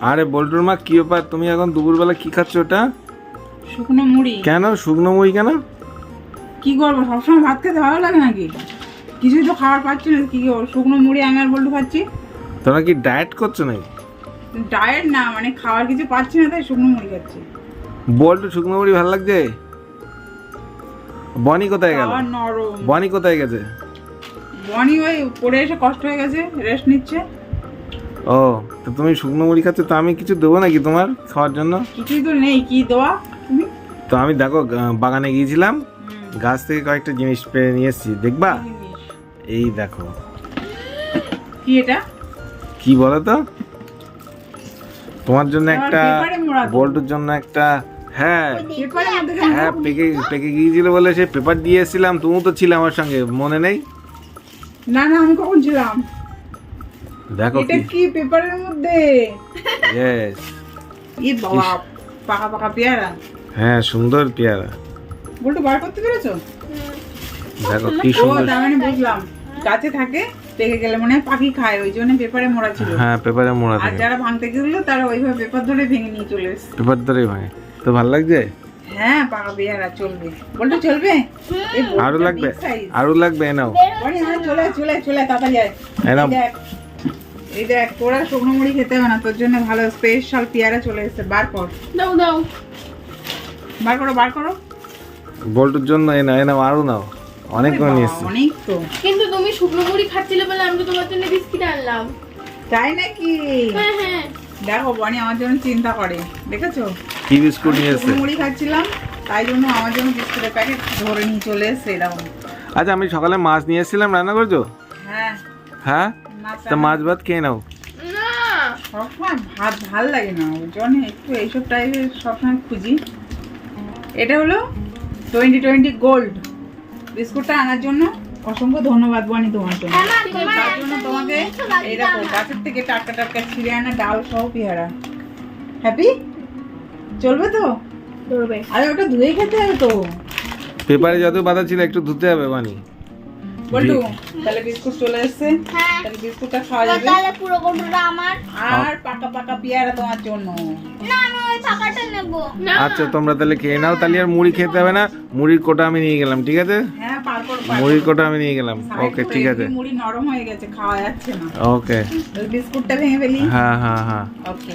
আরে বল্টুর মা কি ব্যাপার? তুমি এখন দুপুরবেলা কি খাচ্ছ ওটা? শুকনো মুড়ি। কেন? শুকনো মুড়ি কেন? কি করব? সবসময় ভাত খেতে ভালো লাগে নাকি? কিছুই তো খাবার পাচ্ছি না কি করব? শুকনো মুড়ি আমি আর বল্টু খাচ্ছি। তোমরা কি ডায়েট করছ নাকি? ডায়েট না মানে খাবার কিছু পাচ্ছি না তাই শুকনো মুড়ি খাচ্ছি। বল্টু শুকনো মুড়ি ভালো লাগছে? বনি কোথায় গেল? বনি কোথায় গেছে? বনি ওই পড়ে এসে কষ্ট হয়ে গেছে রেস্ট নিচ্ছে। ও তো তুমি শুকনো মুড়ি খাচ্ছ তো আমি কিছু দেবো নাকি তোমার খাওয়ার জন্য? কিছুই তো নেই কি দেওয়া? তুমি তো আমি দেখো বাগানে গিয়েছিলাম গাছ থেকে কয়েকটা জিনিস পেয়ে নিয়ে এসেছি দেখবা? এই দেখো। কি এটা? কি বলো তো? তোমার জন্য একটা। বল্টুর জন্য একটা হ্যাঁ? হ্যাঁ পেকে পেকে গিয়েছিল বলে সে পেপার দিয়ে এসেছিলাম তুমি তো ছিলে আমার সঙ্গে মনে নেই? না না আমি কখন ছিলাম? দেখো এটা কি। পেপারের মধ্যে? ইয়েস ই বাবা পাকা পাকা পেয়ারা। হ্যাঁ সুন্দর পেয়ারা। বলতো বার করতে পেরেছ? দেখো কি সুন্দর। তার মানে বুঝলাম। গাছে থাকে পেকে গেলে মনে হয় পাখি খায় ওই জন্য পেপারে মোড়া ছিল। হ্যাঁ পেপারে মোড়া আর যারা ভাঙতে গেছিল তারা ওইভাবে পেপার ধরে ভেঙে নিয়ে চলে এসছে। পেপার ধরে ভাঙে। তো ভালো লাগছে? হ্যাঁ পাকা পেয়ারা চলবে। বলতো চলবে? আরও লাগবে আরও লাগবে নাও। হ্যাঁ, চলে চলে চলে তাড়াতাড়ি আয়। দেখ। এই দেখ তোরা শুকনো মুড়ি খেতে হবে না তোর জন্য ভালো স্পেশাল পেয়ারা চলে এসেছে বার কর। দাও দাও। বার করো বার করো। বল্টুর জন্য এ নাও এ নাও আরও নাও। অনেক করে নিয়ে এসেছি অনেক তো। কিন্তু তুমি শুকনো মুড়ি খাচ্ছিলে বলে আমি তো তোমার জন্য বিস্কিট আনলাম। তাই নাকি? হ্যাঁ হ্যাঁ। দেখো বনি আমার জন্য চিন্তা করে দেখেছ? কি বিস্কুট নিয়ে এসেছে মুড়ি খাচ্ছিলাম তাই জন্য আমার জন্য বিস্কুটের প্যাকেট ধরে নিয়ে চলে এসছে এরকম। আচ্ছা আমি সকালে মাছ নিয়ে এসেছিলাম রান্না করছ? হ্যাঁ। হ্যাঁ? তা মাছ ভাত খেয়ে নাও। না। সবসময় ভাত ভালো লাগে না ওই জন্য একটু এইসব টাইপের সবসময় খুঁজি। এটা হলো টোয়েন্টি টোয়েন্টি গোল্ড বিস্কুটটা আনার জন্য অসংখ্য ধন্যবাদ বনি তোমার জন্য। তার জন্য তোমাকে এই দেখো গাছের থেকে টাটকা টাটকা ছিঁড়ে আনা ডাল সহ পেয়ারা। হ্যাপি চলবে তো? ধরবে আরে ওটা ধুয়ে খেতে হবে তো। পেপারে যত বাধা ছিল একটু ধুতে হবে বানি। বলটু তাহলে বিস্কুট চলে এসছে। হ্যাঁ। তাহলে বিস্কুটটা খাওয়া যাবে। তাহলে পুরো কোটোটা আমার। আর পাকা পাকা পেয়ারা তোমার জন্য। না আমি ওই ফাঁকাটা নেব। আচ্ছা তোমরা তাহলে খেয়ে নাও। তাহলে আর মুড়ি খেতে হবে না। মুড়ির কোটা আমি নিয়ে গেলাম ঠিক আছে? হ্যাঁ মুড়ির কোটা আমি নিয়ে গেলাম। ওকে ঠিক আছে। মুড়ি নরম হয়ে গেছে খাওয়া যাচ্ছে না। ওকে বিস্কুটটা ভেঙে ফেলি। হ্যাঁ হ্যাঁ হ্যাঁ। ওকে